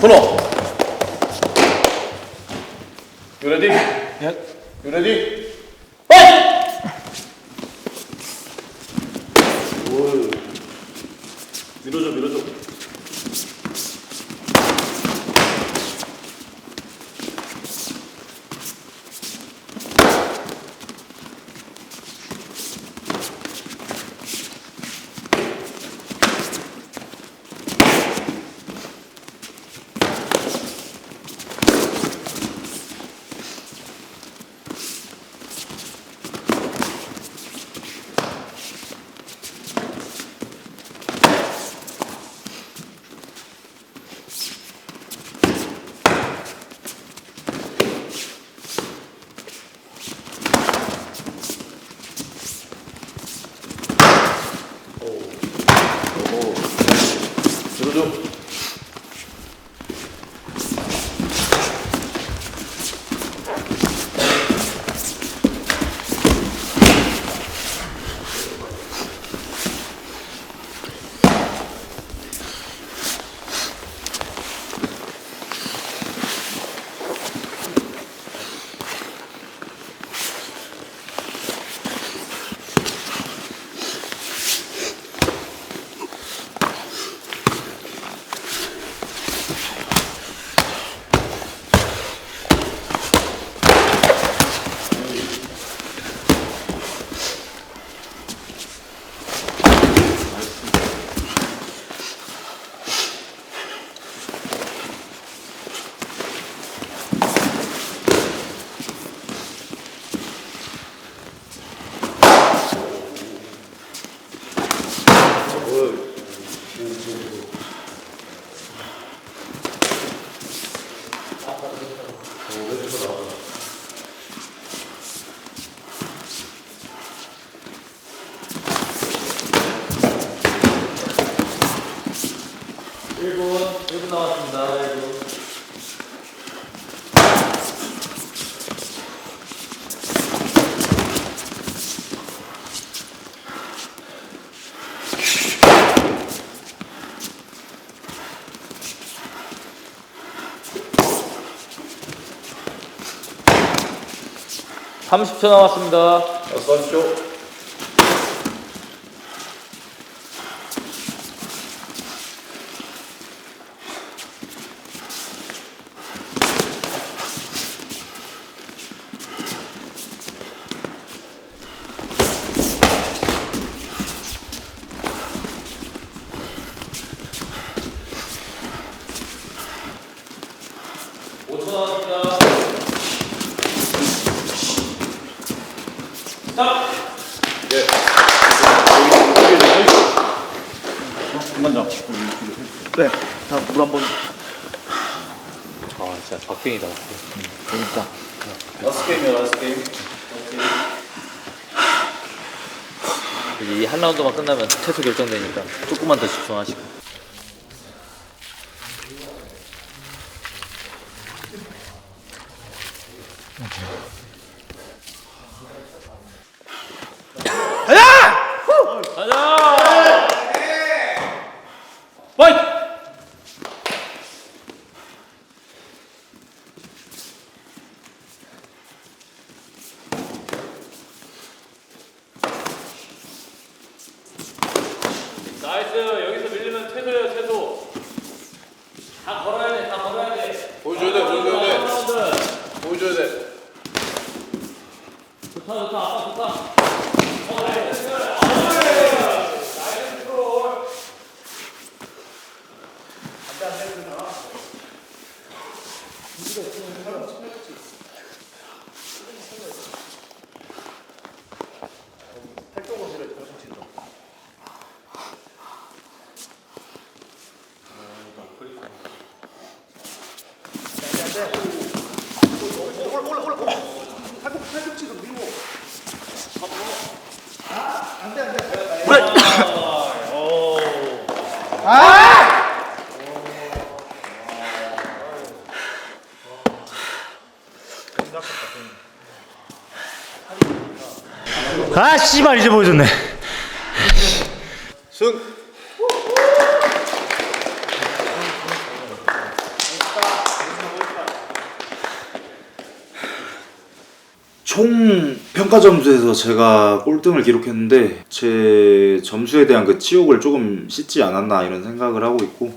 자, 코너. You ready? 예. You ready? Суду 30초 남았습니다. 어서 오십시오. 예. 한번더 네. 자, 물한 번. 아 진짜 적갱이다. 그러니까. 라스트 게임이야, 라스트 게임. 이 한 라운드만 끝나면 최소 결정되니까 조금만 더 집중하시고. 씨발 이제 보여줬네. 승. 총 평가 점수에서 제가 꼴등을 기록했는데 제 점수에 대한 그 치욕을 조금 씻지 않았나 이런 생각을 하고 있고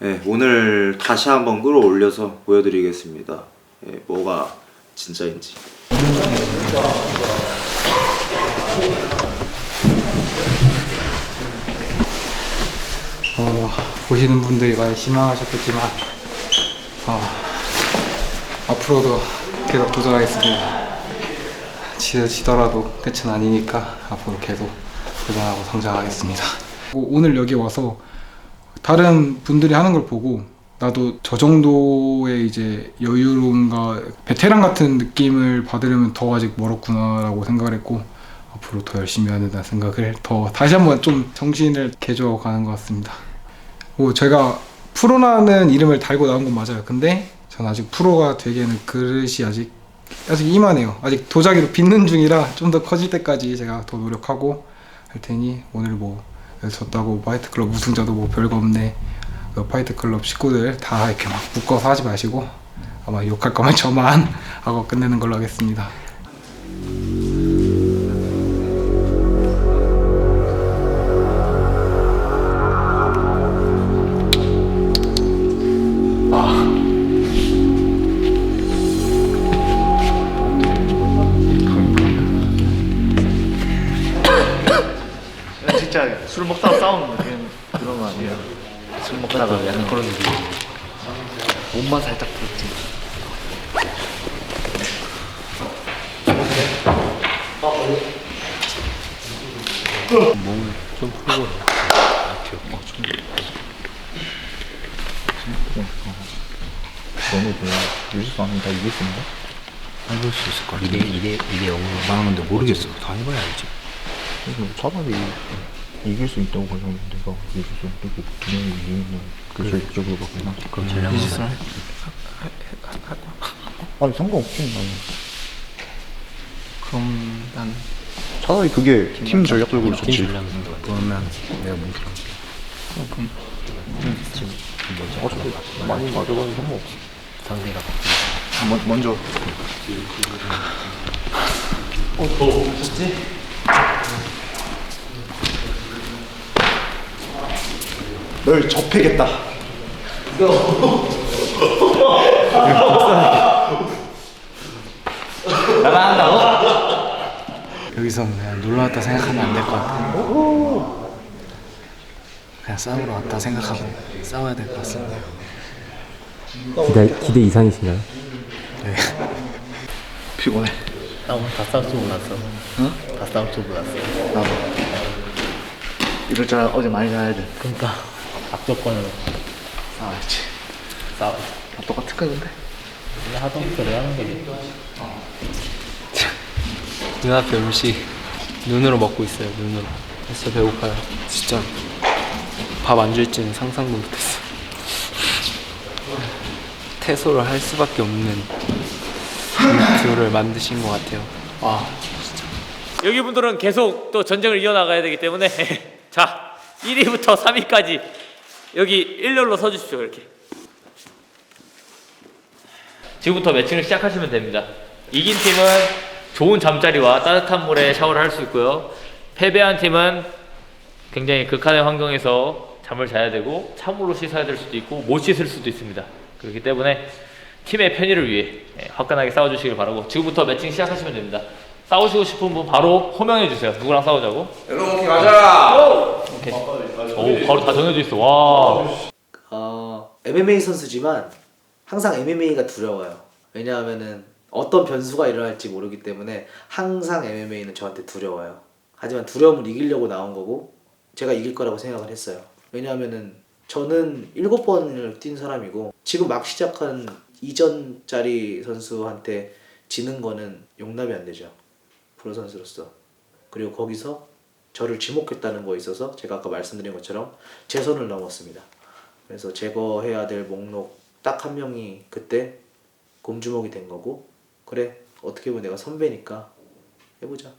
예, 오늘 다시 한번 끌어올려서 보여드리겠습니다. 예, 뭐가 진짜인지. 어, 보시는 분들이 많이 실망하셨겠지만 어, 앞으로도 계속 도전하겠습니다. 지더라도 끝은 아니니까 앞으로 계속 도전하고 성장하겠습니다. 뭐 오늘 여기 와서 다른 분들이 하는 걸 보고 나도 저 정도의 이제 여유로움과 베테랑 같은 느낌을 받으려면 더 아직 멀었구나라고 생각을 했고 앞으로 더 열심히 해야 된다는 생각을 더 다시 한번 좀 정신을 개조하고 가는 것 같습니다. 뭐 제가 프로라는 이름을 달고 나온 건 맞아요. 근데 전 아직 프로가 되기에는 그릇이 아직 아직 이만해요. 아직 도자기로 빚는 중이라 좀 더 커질 때까지 제가 더 노력하고 할 테니 오늘 뭐 졌다고 파이트클럽 우승자도 뭐 별거 없네. 그 파이트클럽 식구들 다 이렇게 막 묶어서 하지 마시고 아마 욕할 거면 저만 하고 끝내는 걸로 하겠습니다. 술 먹다가 싸우는 거 그냥 그런 거 아니에요? 술 먹다가 약간 그런 느낌. 몸만 살짝 풀었지. 너무 그래. 유지수 이길 수 있나? 해볼 수 있을 것 같아. 2대, 2대, 2대 0으로 망하는데 모르겠어. 다 해봐야 알지. 그래서 차라리 이길 수 있다고 가정하면 내가 유지수 그리고 그냥 이기는 그 전적으로 바꾸나? 그럼 전략 유지수 아니 상관없지 나는. 그럼 난 차라리 그게 팀 전략적으로 팀 좋지. 전략 그러면 내가 뭐 그럼 지금 뭐지? 어차피 많이 맞아가지고 상관없어. 상대가 먼, 먼저 널 접해겠다. 여기서 그냥 놀러 왔다 생각하면 안 될 것 같아. 그냥 싸우러 왔다 생각하고 싸워야 될 것 같습니다. 기대, 기대 이상이신가요? 피곤해. 싸움 다 싸울 줄 몰랐어. 응? 다 싸울 줄 몰랐어. 나도. 이럴 줄 알아 어제 많이 자야 돼. 그러니까 악조건으로. 싸워야지. 싸워. 다 똑같을까 근데? 원래 하던 대로 하는 거지. 눈앞에 음식 눈으로 먹고 있어요 눈으로. 진짜 배고파요. 진짜 밥 안 줄지는 상상도 못했어. 태소를 할 수밖에 없는 뷰를 만드신 것 같아요. 와 여기 분들은 계속 또 전쟁을 이어나가야 되기 때문에. 자 1위부터 3위까지 여기 일렬로 서 주십시오 이렇게. 지금부터 매칭을 시작하시면 됩니다. 이긴 팀은 좋은 잠자리와 따뜻한 물에 샤워를 할 수 있고요. 패배한 팀은 굉장히 극한의 환경에서 잠을 자야 되고 찬물로 씻어야 될 수도 있고 못 씻을 수도 있습니다. 그렇기 때문에 팀의 편의를 위해 예, 화끈하게 싸워주시길 바라고 지금부터 매칭 시작하시면 됩니다. 싸우시고 싶은 분 바로 호명해 주세요. 누구랑 싸우자고? 여러분 가자. 오케이 오 바로 다 정해져 있어 와 어, MMA 선수지만 항상 MMA가 두려워요. 왜냐하면은 어떤 변수가 일어날지 모르기 때문에 항상 MMA는 저한테 두려워요. 하지만 두려움을 이기려고 나온 거고 제가 이길 거라고 생각을 했어요. 왜냐하면은 저는 일곱 번을 뛴 사람이고 지금 막 시작한 이전짜리 선수한테 지는 거는 용납이 안 되죠. 프로 선수로서. 그리고 거기서 저를 지목했다는 거에 있어서 제가 아까 말씀드린 것처럼 제 선을 넘었습니다. 그래서 제거해야 될 목록 딱 한 명이 그때 곰주먹이 된 거고 그래 어떻게 보면 내가 선배니까 해보자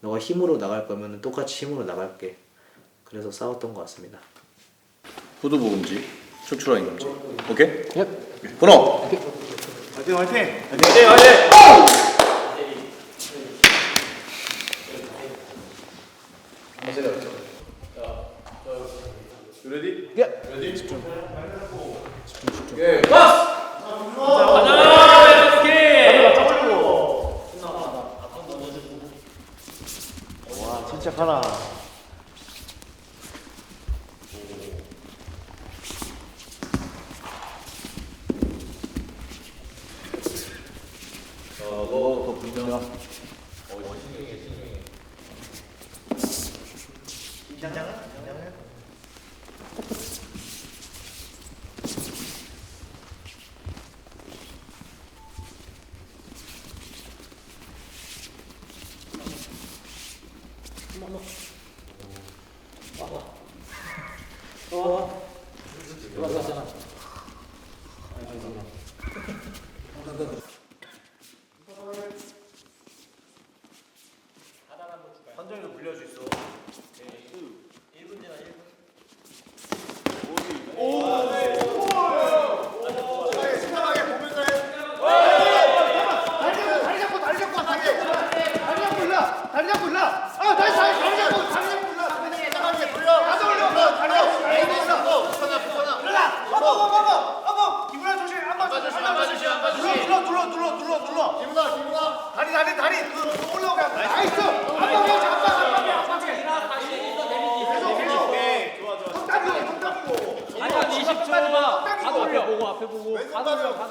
너가 힘으로 나갈 거면 똑같이 힘으로 나갈게 그래서 싸웠던 것 같습니다 후드 보금지, 춤추라인 금지. 오케이? 예. 번호. 화이팅 화이팅. 화이팅 화이팅. Jangan.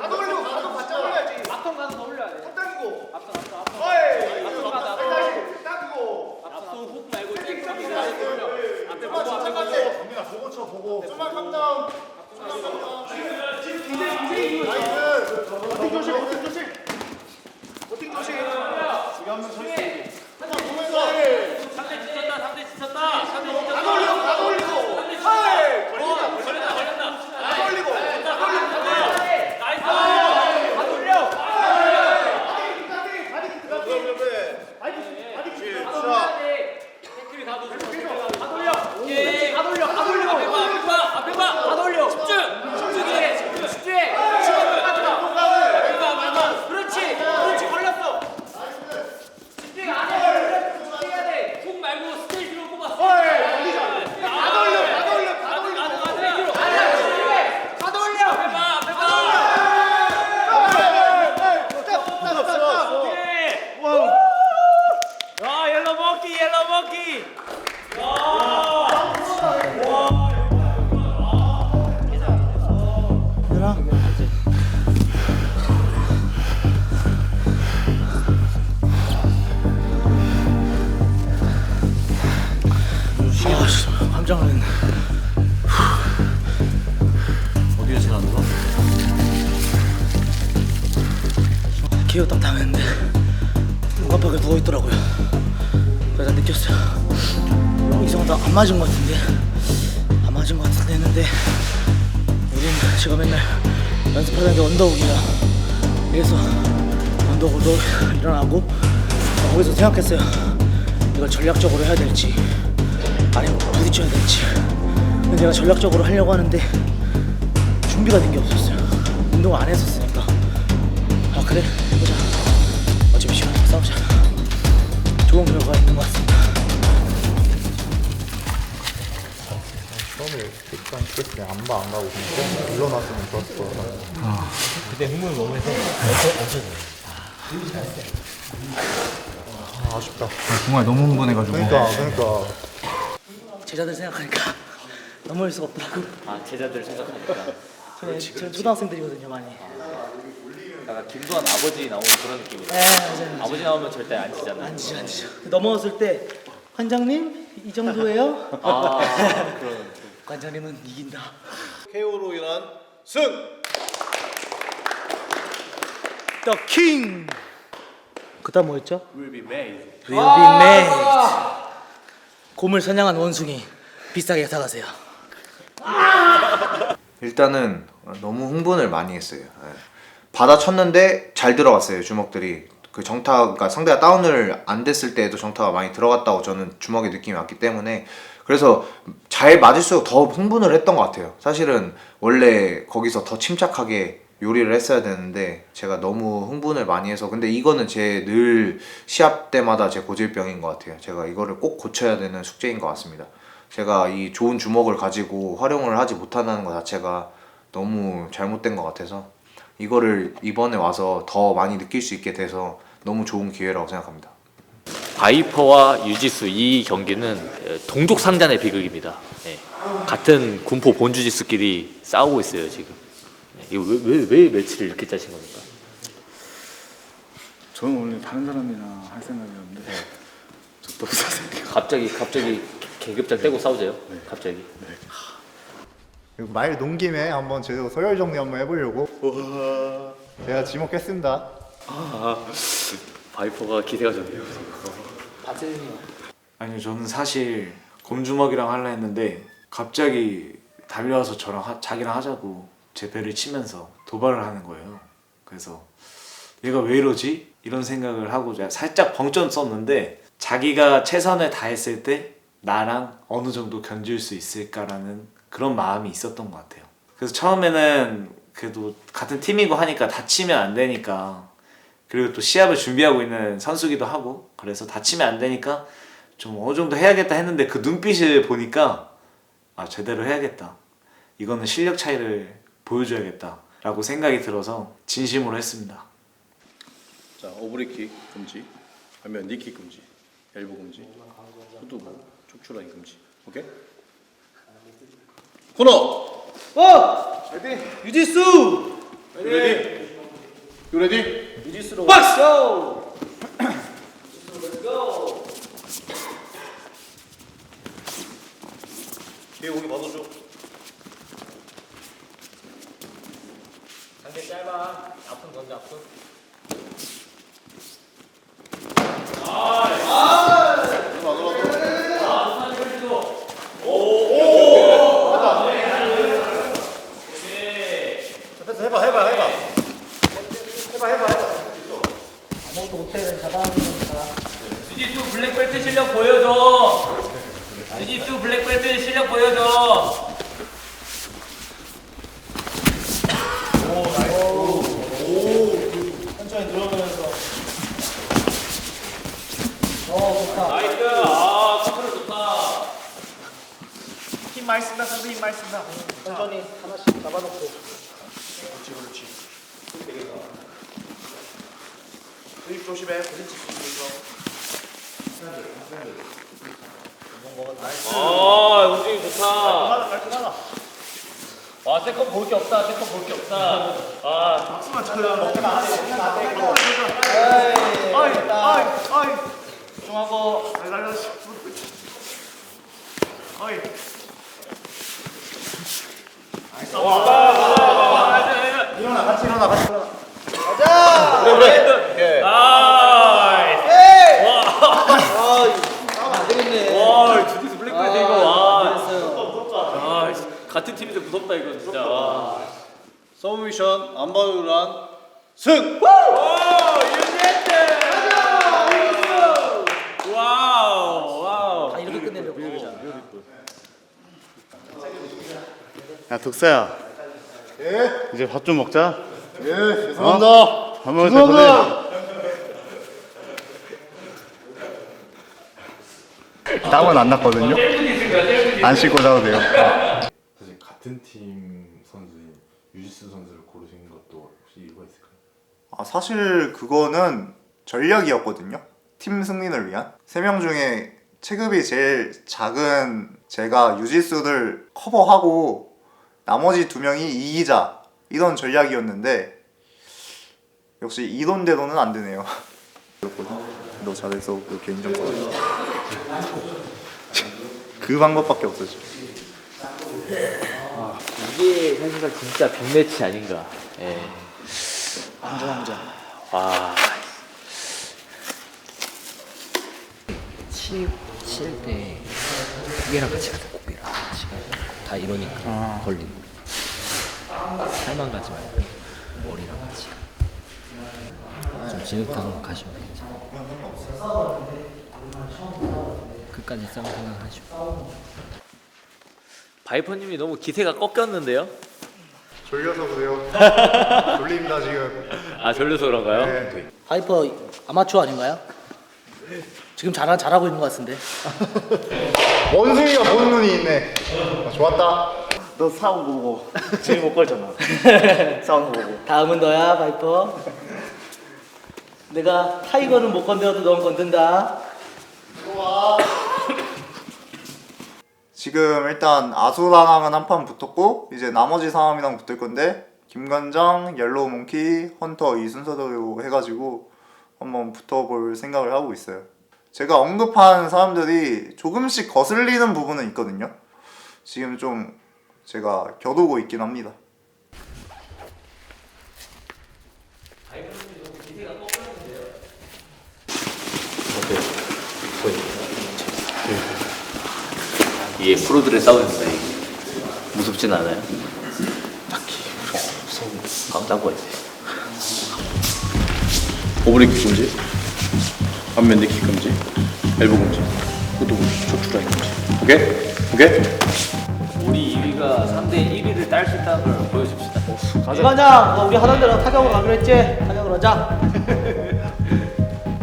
아 맞은 것 같은데 안 맞은 것 같은데 했는데 우린 제가 맨날 연습하는 게 언더욱이야. 그래서 언더욱으로 일어나고 거기서 생각했어요. 이걸 전략적으로 해야 될지 아니면 부딪혀야 될지. 근데 내가 전략적으로 하려고 하는데 준비가 된 게 없었어요. 운동을 안 했었으니까. 아 그래 해보자 어차피 시간 싸우자 좋은 결과가 있는 것 같습니다 처음에 일단 그때 안봐 안 가고 그냥 일어났으면 좋았을 것 같아. 그때 흥분이 너무 해서 아, 아쉽다. 정말 너무 흥분해가지고 그러니까 그러니까 제자들 생각하니까 넘어올 수가 없더라고 아 제자들 생각하니까. 저는, 초등학생들이거든요 많이 약간 김도환 아버지 나오는 그런 느낌이에요. 네 맞아요 아버지 나오면 절대 안 치잖아요. 앉으죠 앉으죠 넘어왔을 때 관장님 이 정도예요? 아 관장님은 이긴다 KO로 인한 승! The King 그 다음 뭐였죠? Will be made. Will be made 곰을 사냥한 원숭이 비싸게 사가세요 일단은 너무 흥분을 많이 했어요. 예. 받아쳤는데 잘 들어갔어요 주먹들이. 그 정타, 그러니까 상대가 다운을 안 됐을 때에도 정타가 많이 들어갔다고 저는 주먹의 느낌이 왔기 때문에 그래서 잘 맞을수록 더 흥분을 했던 것 같아요. 사실은 원래 거기서 더 침착하게 요리를 했어야 되는데 제가 너무 흥분을 많이 해서 근데 이거는 제 늘 시합 때마다 제 고질병인 것 같아요. 제가 이거를 꼭 고쳐야 되는 숙제인 것 같습니다. 제가 이 좋은 주먹을 가지고 활용을 하지 못한다는 것 자체가 너무 잘못된 것 같아서 이거를 이번에 와서 더 많이 느낄 수 있게 돼서 너무 좋은 기회라고 생각합니다. 바이퍼와 유지수 이 경기는 에, 동족 상잔의 비극입니다. 예. 같은 군포 본주지수끼리 싸우고 있어요 지금. 예, 이거 왜왜 왜, 왜 매치를 이렇게 짜신 겁니까? 저는 원래 다른 사람이랑 할 생각이었는데 저도 사실 갑자기 갑자기 계급장 떼고 싸우세요? 갑자기. 말논 김에 한번 제대로 서열 정리 한번 해보려고 제가 지목했습니다. 아, 바이퍼가 기세가 좋네요. 아니요 저는 사실 곰주먹이랑 할라 했는데 갑자기 달려와서 저랑 하- 자기랑 하자고 제 배를 치면서 도발을 하는 거예요. 그래서 얘가 왜 이러지? 이런 생각을 하고 제가 살짝 벙점 썼는데 자기가 최선을 다했을 때 나랑 어느 정도 견줄 수 있을까라는 그런 마음이 있었던 것 같아요. 그래서 처음에는 그래도 같은 팀이고 하니까 다치면 안 되니까. 그리고 또 시합을 준비하고 있는 선수기도 하고. 그래서 다치면 안 되니까 좀 어느 정도 해야겠다 했는데 그 눈빛을 보니까 아 제대로 해야겠다. 이거는 실력 차이를 보여줘야겠다 라고 생각이 들어서 진심으로 했습니다. 자 오브리킥 금지. 아니면 니킥 금지. 엘보 금지. 후두부 촉추라인 금지. 오케이? 코너 어! 유지수! 유레디 유 레디 유지수로 박스! 뒤에 공이 받아줘 상대 짧아. 아픈 건데 아픈. 해봐 해봐 해봐 해봐 아무 것도 못해 잡아하는 거니까. 유지수 블랙벨트 실력 보여줘. 유지수 블랙벨트 실력 보여줘. 천천히 들어오면서 어, 좋다. 나이스. 아 컨트롤 좋다. 힘 많이 쓴다 선수 힘 많이 쓴다 천천히 하나씩 잡아놓고. 그렇지 그렇지 되겠다 수입 조심해. 아 움직임 좋다. 와 세컨 볼 게 없다. 세컨 볼 게 없다. 아. 어이 어이 어이 중하고. 날라가 어이. 일어나 같이 일어나 같이 일어나 가자! 그래 그래 오케이 나이스. 에이! 와. 아, 안 되겠네. 와 주디스 블랙벨트 이거 와. 잘했어요. 아 같은 무섭다 이거 진짜. 와. 서브미션 안바우란 승! 와 유니트. 와우 와우. 다 이렇게 끝내려고. 야 덕사야. 예? 이제 밥 좀 먹자. 예 죄송합니다 밥 먹을 때 보내. 땀은 안 났거든요. 안 씻고 자도 돼요. 같은 팀 선수인 유지수 선수를 고르신 것도 혹시 이유가 있을까요? 아, 사실 그거는 전략이었거든요. 팀 승리를 위한. 세 명 중에 체급이 제일 작은 제가 유지수를 커버하고 나머지 두 명이 이기자 이런 전략이었는데 역시 이론 대로는 안 되네요. 너 잘해서 그 개인정 써. 그 방법밖에 없었죠. 이게 사실상 진짜 빅매치 아닌가. 예. 왕자, 왕자. 와. 칠때 고개랑 같이 가자 고개랑 같이 다 이러니까 걸리는 살만 가지 말고 머리랑 같이 좀 진흙탕 가시면 괜찮아요 끝까지 싸움 생각하시고 바이퍼님이 너무 기세가 꺾였는데요? 졸려서 그래요. 졸립니다 지금. 아 졸려서 그런가요? 네. 하이퍼 아마추어 아닌가요? 지금 잘, 잘하고 있는 것 같은데. 원숭이가 보는 눈이 있네. 아, 좋았다. 너 싸운 거 보고 제일 못 걸잖아 싸운 거 보고 다음은 너야, 바이퍼. 내가 타이거는 못 건드려도 넌 건든다. 지금 일단 아수라랑은 한 판 붙었고 이제 나머지 사람이랑 붙을 건데 김관장, 옐로우 몽키, 헌터 이 순서대로 해가지고 한번 붙어볼 생각을 하고 있어요. 제가 언급한 사람들이 조금씩 거슬리는 부분은 있거든요. 지금 좀 제가 겨두고 있긴 합니다. 이게 프로들의 싸움입니다. 이게. 무섭진 않아요. 딱히 무서운 깜짝 있어요. 오브리킥 금지, 앞면 니킥 금지, 엘보 금지, 후드 금지, 척추라인 금지. 오케이? 오케이? 우리 2위가 3대 1위를 딸 수 있다는 걸 보여줍시다. 이관장, 너 우리 하던 대로 타격으로 가기로 했지? 타격으로 하자.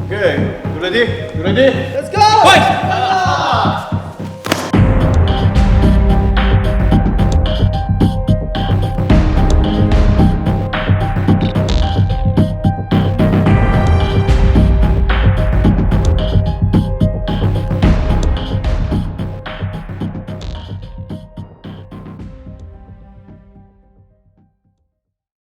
오케이. You ready? You ready? Let's go!